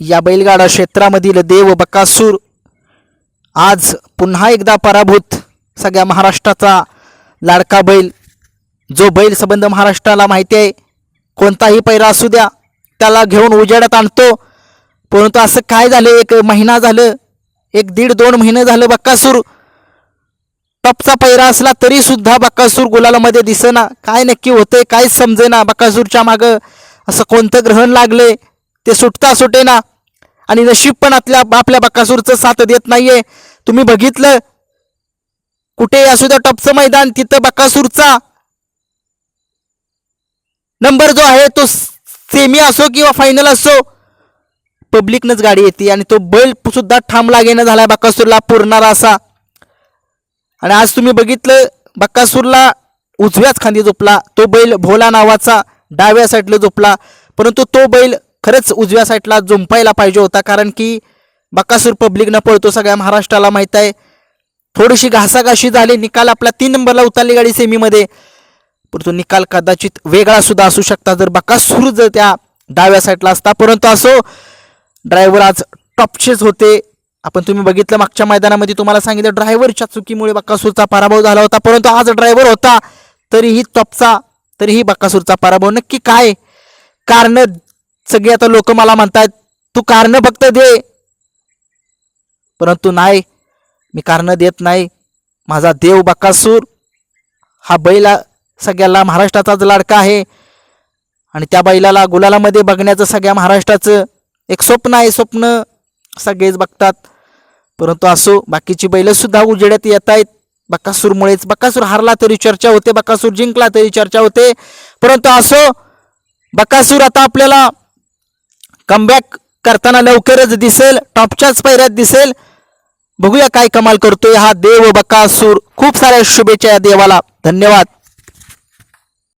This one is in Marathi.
या बैलगाडा क्षेत्रामधील देव बकासूर आज पुन्हा एकदा पराभूत. सगळ्या महाराष्ट्राचा लाडका बैल. जो बैल संबंध महाराष्ट्राला माहिती आहे कोणताही पैरा असू द्या त्याला घेऊन उजेडात आणतो. परंतु असं काय झालं? एक महिना झालं एक दीड दोन महिने झालं बक्कासूर टॉपचा पैरा असला तरी सुद्धा बक्कासूर गुलालामध्ये दिसेना. काय नक्की होते काय समजेना बक्कासूरच्या मागं? असं कोणतं ग्रहण लागले ते सुटता सुटेना. आणि नशीब पण आपल्या आपल्या बक्कासूरचं साथ देत नाहीये. तुम्ही बघितलं? कुठे असू द्या टपचं मैदान तिथं बक्कासूरचा नंबर जो आहे तो सेमी असो किंवा फायनल असो पब्लिकनंच गाडी येते. आणि तो बैल सुद्धा ठाम लागेनं झाला बक्कासूरला पुरणारा असा. आणि आज तुम्ही बघितलं बक्कासूरला उजव्याच खांदी झोपला. तो बैल भोला नावाचा डाव्या साईडला झोपला. परंतु तो बैल खरंच उजव्या साईडला जुंपायला पाहिजे होता कारण की बक्कासूर पब्लिकनं पळतो सगळ्या महाराष्ट्राला माहीत आहे. थोडीशी घासाघाशी झाली निकाल आपला तीन नंबरला उतरली गाडी सेमीमध्ये. परंतु निकाल कदाचित वेगळा सुद्धा असू शकता जर बकासूर जर त्या डाव्या साईडला असता. परंतु असो ड्रायव्हर आज टॉपचेच होते. आपण तुम्ही बघितलं मागच्या मैदानामध्ये तुम्हाला सांगितलं ड्रायव्हरच्या चुकीमुळे बक्कासूरचा पराभव झाला होता. परंतु आज ड्रायव्हर होता तरीही टॉपचा तरीही बक्कासूरचा पराभव. नक्की काय कारण सगळे आता लोक मला म्हणतात तू कारण फक्त दे. परंतु नाही मी कारण देत नाही. माझा देव बकासूर हा बैला सगळ्याला महाराष्ट्राचाच लाडका आहे. आणि त्या बैलाला गुलालामध्ये बघण्याचं सगळ्या महाराष्ट्राचं एक स्वप्न आहे स्वप्न सगळेच बघतात. परंतु असो बाकीची बैलंसुद्धा उजेड्यात येत आहेत. बकासूरमुळेच बकासूर हारला तरी चर्चा होते बकासूर जिंकला तरी चर्चा होते. परंतु असो बकासूर आता आपल्याला कमबॅक करताना लवकरच दिसेल टॉपच्याच पैऱ्यात दिसेल. बघूया काय कमाल करतोय हा देव बकासूर. खूप साऱ्या शुभेच्छा या देवाला. धन्यवाद.